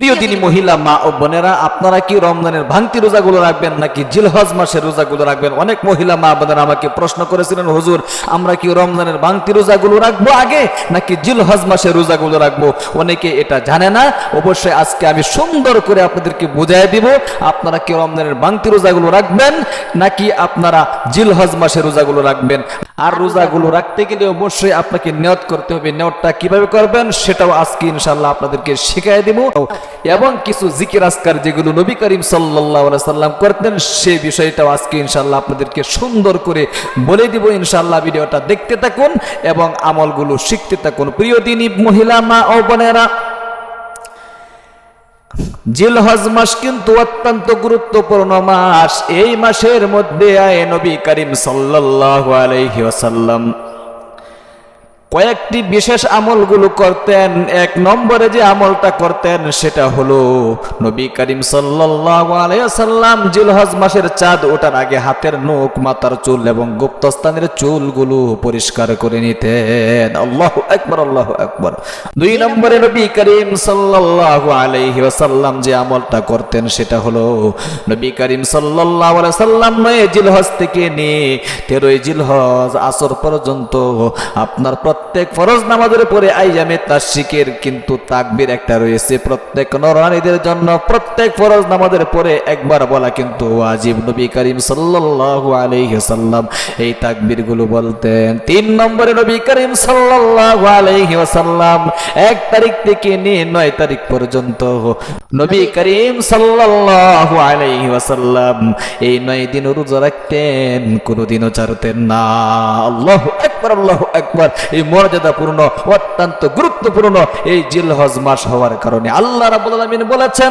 প্রিয় দিনী মহিলা, মা ও বোনেরা, আপনারা কি রমজানের ভাঙতি রোজাগুলো রাখবেন নাকি জিলহজ মাসের রোজাগুলো রাখবেন? অনেক মহিলা, মা বোনেরা আমাকে প্রশ্ন করেছিলেন, হুজুর, আমরা কি রমজানের ভাঙতি রোজাগুলো রাখব আগে নাকি জিলহজ মাসের রোজাগুলো রাখব? অনেকে এটা জানে না। অবশ্যই আজকে আমি সুন্দর করে আপনাদেরকে বুঝাই দিব, আপনারা কি রমজানের ভাঙতি রোজাগুলো রাখবেন নাকি আপনারা জিলহজ মাসের রোজাগুলো রাখবেন? আর রোজাগুলো রাখতে গেলে অবশ্যই আপনাকে নিয়ত করতে হবে। নিয়তটা কীভাবে করবেন সেটাও আজকে ইনশাল্লাহ আপনাদেরকে শিখাই দিব। এবং কিছু জিকির আজকার যেগুলো নবী করিম সাল্লাহ সাল্লাম করতেন সেই বিষয়টাও আজকে ইনশাল্লাহ আপনাদেরকে সুন্দর করে বলে দিব। ইনশাল্লাহ ভিডিওটা দেখতে থাকুন এবং আমলগুলো শিখতে থাকুন। প্রিয় দিনী মহিলা, মা ও বোনেরা, জিলহজ মাস কিন্তু অত্যন্ত গুরুত্বপূর্ণ মাস। এই মাসের মধ্যে আয় নবী করিম সাল্লাল্লাহু আলাইহি ওয়াসাল্লাম। কয়েকটি বিশেষ আমলগুলো করতেন, এক নম্বরে যে আমলটা করতেন সেটা হলো নবী করিম আলাইহি জিলহজ মাসের চাঁদ ওঠার আগে হাতের নখ, মাথার চুল এবং গুপ্তস্থানের চুলগুলো পরিষ্কার করে নিতেন। আল্লাহ একবার আল্লাহ একবার দুই নম্বরে নবী করিম সাল্লাল্লাহু আলাইহি ওয়াসাল্লাম যে আমলটা করতেন সেটা হলো নবী করিম সাল্লাল্লাহু আলাইহি ওয়াসাল্লাম নয়, জিলহজ থেকে নিয়ে তেরোই জিলহজ আসর পর্যন্ত আপনার প্রত্যেক ফরজ নামাজের পরে আইয়ামে তাশরিকের কিন্তু তাকবীর একটা রয়েছে। প্রত্যেক নরনারীদের জন্য প্রত্যেক ফরজ নামাজের পরে একবার বলা কিন্তু ওয়াজিব। নবী করিম সাল্লাল্লাহু আলাইহি ওয়াসাল্লাম এই তাকবীরগুলো বলতেন। তিন নম্বরে নবী করিম সাল্লাল্লাহু আলাইহি ওয়াসাল্লাম, এক তারিখ থেকে নিয়ে নয় তারিখ পর্যন্ত। নবী করিম সাল্লাল্লাহু আলাইহি ওয়াসাল্লাম এই নয় দিন রোজা রাখতেন, কোনোদিনও ছাড়তেন না। আল্লাহু আকবার আল্লাহু আকবার। এই মর্যাদাপূর্ণ অত্যন্ত গুরুত্বপূর্ণ এই জিলহজ মাস হওয়ার কারণে। আল্লাহ রাবুল আলমিন বলেছেন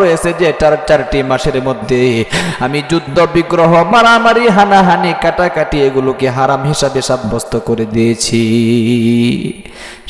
রয়েছে যে চার চারটি মাসের মধ্যে। আমি যুদ্ধ, বিগ্রহ, মারামারি, হানাহানি, কাটাকাটি এগুলোকে হারাম হিসাবে সাব্যস্ত করে দিয়েছি।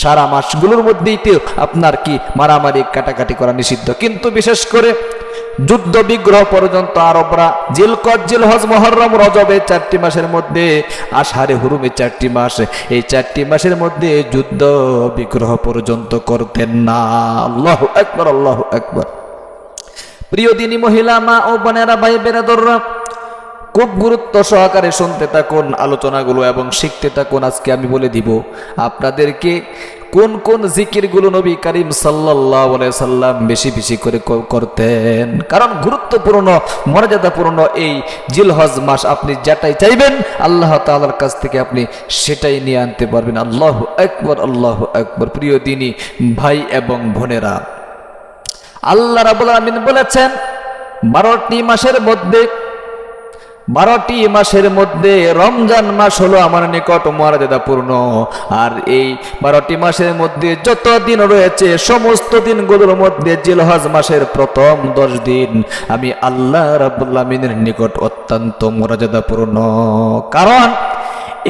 সারা মাসগুলোর মধ্যেই তো আপনার কি মারামারি, কাটাকাটি করা নিষিদ্ধ। কিন্তু বিশেষ করে যুদ্ধ, বিগ্রহ পর্যন্ত আরবরা জিলকট জিলহজ মহরম, রজবে চারটি মাসের মধ্যে আষাঢ়ে হুরুমে চারটি মাস। এই চারটি মাসের মধ্যে যুদ্ধ, বিগ্রহ পর্যন্ত করতেন না। আল্লাহ একবার আল্লাহ একবার প্রিয় দিনী মহিলা, মা ও বোনেরা, ভাই বেরাদররা, খুব গুরুত্ব সহকারে শুনতে থাকুন, আলোচনাগুলো এবং শিখতে থাকুন। আজকে আমি বলে দিব আপনাদেরকে কোন কোন জিকিরগুলো নবী করিম আলাইহি সাল্লাম বেশি বেশি করে করতেন। কারণ গুরুত্বপূর্ণ, মর্যাদাপূর্ণ এই জিলহজ মাস আপনি যেটাই চাইবেন, আল্লাহ তাআলার কাছ থেকে আপনি সেটাই নিয়ে আনতে পারবেন। আল্লাহ একবার আল্লাহ একবার প্রিয় দিনী ভাই এবং বোনেরা আল্লাহ রাবুল আলমিন বলেছেন, বারোটি মাসের মধ্যে, বারোটি মাসের মধ্যে রমজান মাস হলো আমার নিকট মর্যাদাপূর্ণ আর এই বারোটি মাসের মধ্যে যত দিন রয়েছে, সমস্ত দিনগুলোর মধ্যে জিলহজ মাসের প্রথম দশ দিন আমি আল্লাহ রাবুল্লামিনের নিকট অত্যন্ত মর্যাদাপূর্ণ কারণ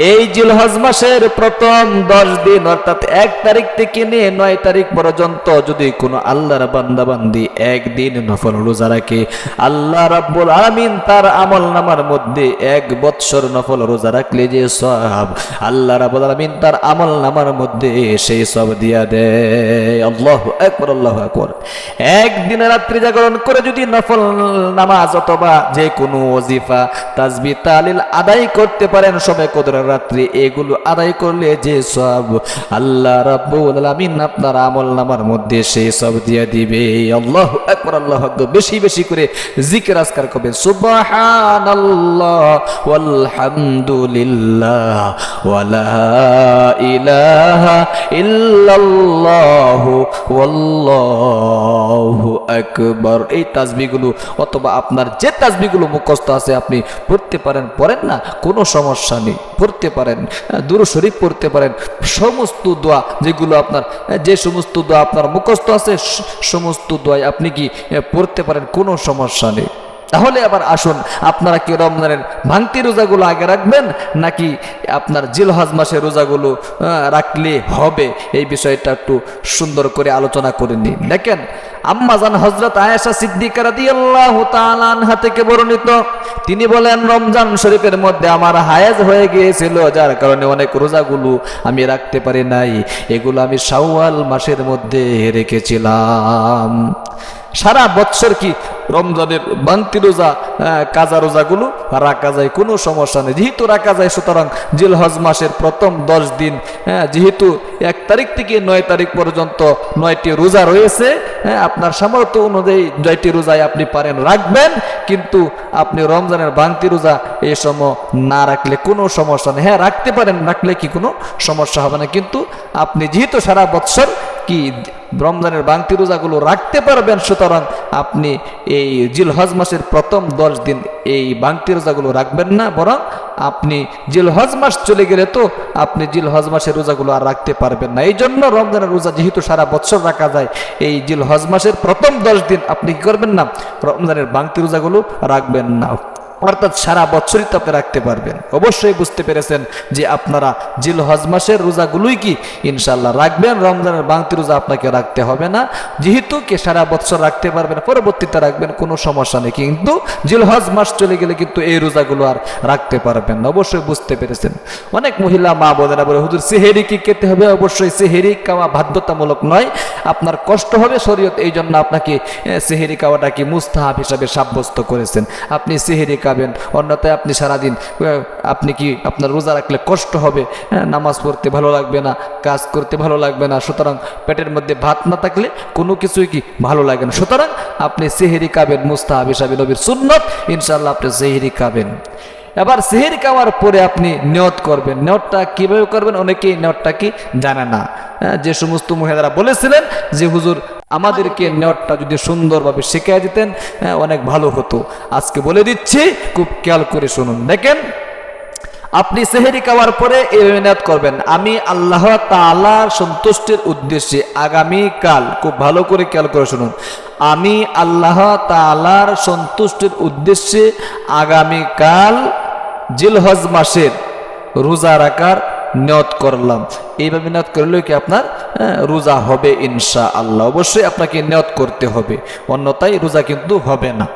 এই জিলহজ মাসের প্রথম দশ দিন, অর্থাৎ এক তারিখ থেকে নিয়ে নয় তারিখ পর্যন্ত যদি কোনো আল্লাহর বান্দাবান্দি একদিন নফল রোজা রাখে, আল্লাহ রাব্বুল আলামিন তার আমল নামার মধ্যে এক বৎসর নফল রোজা রাখলে যে সব আল্লাহ রাব্বুল আলামিন তার আমল নামার মধ্যে সেই সব দিয়া দেয়। আল্লাহ একবার আল্লাহ একবার একদিন রাত্রি জাগরণ করে যদি নফল নামাজ অথবা যে কোনো ওজিফা, তাজবি, তালিল আদায় করতে পারেন, সময় কদরের রাত্রি এগুলো আদায় করলে যে সব আল্লাহ রাব্বুল আপনার আমল নামার মধ্যে সেই সব দিয়ে দিবে। আল্লাহ একবার আল্লাহ বেশি বেশি করে জিকির আজকার করবেন। সুবহানাল্লাহ, ওয়ালহামদুলিল্লাহ, ওয়ালা ইলাহা ইল্লাল্লাহু এই তাজবিগুলো অথবা আপনার যে তাজবিগুলো মুখস্থ আছে, আপনি পড়তে পারেন, পড়েন না, কোনো সমস্যা নেই। পড়তে পারেন, দূর শরীফ পড়তে পারেন, সমস্ত দোয়া যেগুলো আপনার, যে সমস্ত দোয়া আপনার মুখস্থ আছে সমস্ত দোয়াই আপনি কি পড়তে পারেন, কোনো সমস্যা নেই। তাহলে আবার আসুন, আপনারা কি রমজানের ভাঙতি রোজাগুলো আগে রাখবেন, নাকি আপনার জিলহজ মাসের রোজাগুলো রাখলে হবে? এই বিষয়টা একটু সুন্দর করে আলোচনা করে নিন। দেখেন আম্মাজান হজরত আয়েশা সিদ্দিকা রাদিয়াল্লাহু তাআলা আনহা থেকে বর্ণিত। তিনি বলেন রমজান শরীফের মধ্যে আমার হায়াজ হয়ে গিয়েছিল যার কারণে অনেক রোজাগুলো আমি রাখতে পারি নাই। এগুলো আমি শাওয়াল মাসের মধ্যে রেখেছিলাম। সারা বৎসর কি রমজানের বান্তি রোজা কাজা রোজাগুলো রাখা যায়? কোনো সমস্যা নেই। যেহেতু রাখা যায় সুতরাং জিলহজ মাসের প্রথম দশ দিন হ্যাঁ, যেহেতু এক তারিখ থেকে নয় তারিখ পর্যন্ত নয়টি রোজা রয়েছে হ্যাঁ, আপনার সামর্থ্য অনুযায়ী জয়টি রোজায় আপনি পারেন রাখবেন কিন্তু আপনি রমজানের বান্তি রোজা এই সময় না রাখলে কোনো সমস্যা নেই। হ্যাঁ রাখতে পারেন রাখলে কি কোনো সমস্যা হবে না কিন্তু আপনি যেহেতু সারা বৎসর কি রমজানের বাংতি রোজাগুলো রাখতে পারবেন সুতরাং আপনি এই জিলহজ মাসের প্রথম দশ দিন এই বাংতি রোজাগুলো রাখবেন না বরং আপনি জিলহজ মাস চলে গেলে তো আপনি জিলহজ মাসের রোজাগুলো আর রাখতে পারবেন না। এই জন্য রমজানের রোজা যেহেতু সারা বছর রাখা যায়, এই জিলহজ মাসের প্রথম দশ দিন আপনি কি করবেন না, রমজানের বাংতি রোজাগুলো রাখবেন না। অর্থাৎ সারা বছরই তো আপনি রাখতে পারবেন। অবশ্যই বুঝতে পেরেছেন যে আপনারা জিল হজ মাসের রোজাগুলোই কি ইনশাল্লাহ রাখবেন, রমজানের বাংতি রোজা আপনাকে রাখতে হবে না। যেহেতু কে সারা বছর রাখতে পারবেন, পরবর্তীতে রাখবেন, কোনো সমস্যা নেই। কিন্তু জিল হজ মাস চলে গেলে কিন্তু এই রোজাগুলো আর রাখতে পারবেন না। অবশ্যই বুঝতে পেরেছেন। অনেক মহিলা মা বোনেরা বলে, হুজুর, সেহেরি কি খেতে হবে? অবশ্যই সেহেরি খাওয়া বাধ্যতামূলক নয়। আপনার কষ্ট হবে শরীয়ত এই জন্য আপনাকে সেহেরি খাওয়াটা কি মুস্তাহাব হিসাবে সাব্যস্ত করেছেন। আপনি সেহেরি খাবেন অন্যথায় আপনি সারাদিন আপনি কি আপনার রোজা রাখলে কষ্ট হবে? হ্যাঁ, নামাজ পড়তে ভালো লাগবে না কাজ করতে ভালো লাগবে না। সুতরাং পেটের মধ্যে ভাত না থাকলে কোনো কিছুই কি ভালো লাগে না। সুতরাং আপনি সেহেরি খাবেন মুস্তাহাব হিসাবে নবীর সুন্নত ইনশাল্লাহ আপনি সেহেরি খাবেন। এবার সেহের খাওয়ার পরে আপনি নিয়ত করবেন। নিয়তটা কীভাবে করবেন? অনেকেই নিয়তটা কি জানে না। হ্যাঁ, যে সমস্ত মহিলারা বলেছিলেন যে হুজুর আমাদেরকে নিয়তটা যদি সুন্দরভাবে শিখিয়ে দিতেন হ্যাঁ, অনেক ভালো হতো। আজকে বলে দিচ্ছি খুব খেয়াল করে শুনুন। দেখেন আপনি সেহেরি খাওয়ার পরে এইভাবে নিয়ত করবেন। আমি আল্লাহ তাআলার সন্তুষ্টির উদ্দেশ্যে আগামী কাল খুব ভালো করে খেয়াল করে শুনুন। আমি আল্লাহ তাআলার সন্তুষ্টির উদ্দেশ্যে আগামী কাল জিলহজ মাসের রোজা রাখার নিয়ত করলাম। এইভাবে নিয়ত করলেও কি আপনার হ্যাঁ, রোজা হবে ইনশা আল্লাহ অবশ্যই আপনাকে নিয়ত করতে হবে। অন্যতায় রোজা কিন্তু হবে না।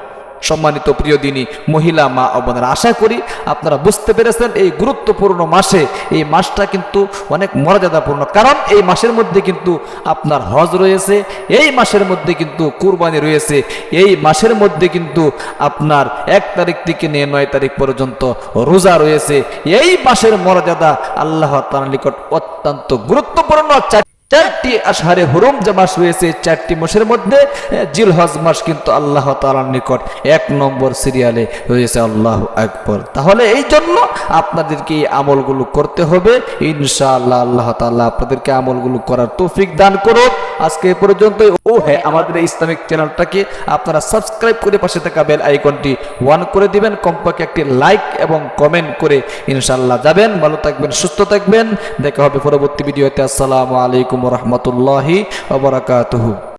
সম্মানিত প্রিয় দিনী মহিলা, মা বোনেরা, আশা করি আপনারা বুঝতে পেরেছেন এই গুরুত্বপূর্ণ মাসে। এই মাসটা কিন্তু অনেক মর্যাদাপূর্ণ। কারণ এই মাসের মধ্যে কিন্তু আপনার হজ রয়েছে, এই মাসের মধ্যে কিন্তু কুরবানি রয়েছে, এই মাসের মধ্যে কিন্তু আপনার এক তারিখ থেকে নিয়ে নয় তারিখ পর্যন্ত রোজা রয়েছে। এই মাসের মর্যাদা আল্লাহ তার নিকট অত্যন্ত গুরুত্বপূর্ণ। চার- চারটি আশহারে হুরুম যে মাস রয়েছে, চারটি মাসের মধ্যে জিল হজ মাস কিন্তু আল্লাহ তাআলার নিকট। এক নম্বর সিরিয়ালে রয়েছে আল্লাহ আকবর। তাহলে এই জন্য আপনাদেরকে এই আমলগুলো করতে হবে। ইনশাআল্লাহ আল্লাহ তাআলা আপনাদেরকে আমলগুলো করার তৌফিক দান করুন আজকে এ পর্যন্ত ও হ্যাঁ আমাদের ইসলামিক চ্যানেলটাকে আপনারা সাবস্ক্রাইব করে পাশে থাকা বেল আইকনটি ওয়ান করে দিবেন। কমপক্ষে একটি লাইক এবং কমেন্ট করে ইনশাআল্লাহ যাবেন। ভালো থাকবেন, সুস্থ থাকবেন। দেখা হবে পরবর্তী ভিডিওতে। আসসালামু আলাইকুম রহমতুল্লাহি ওবরাকাতুহু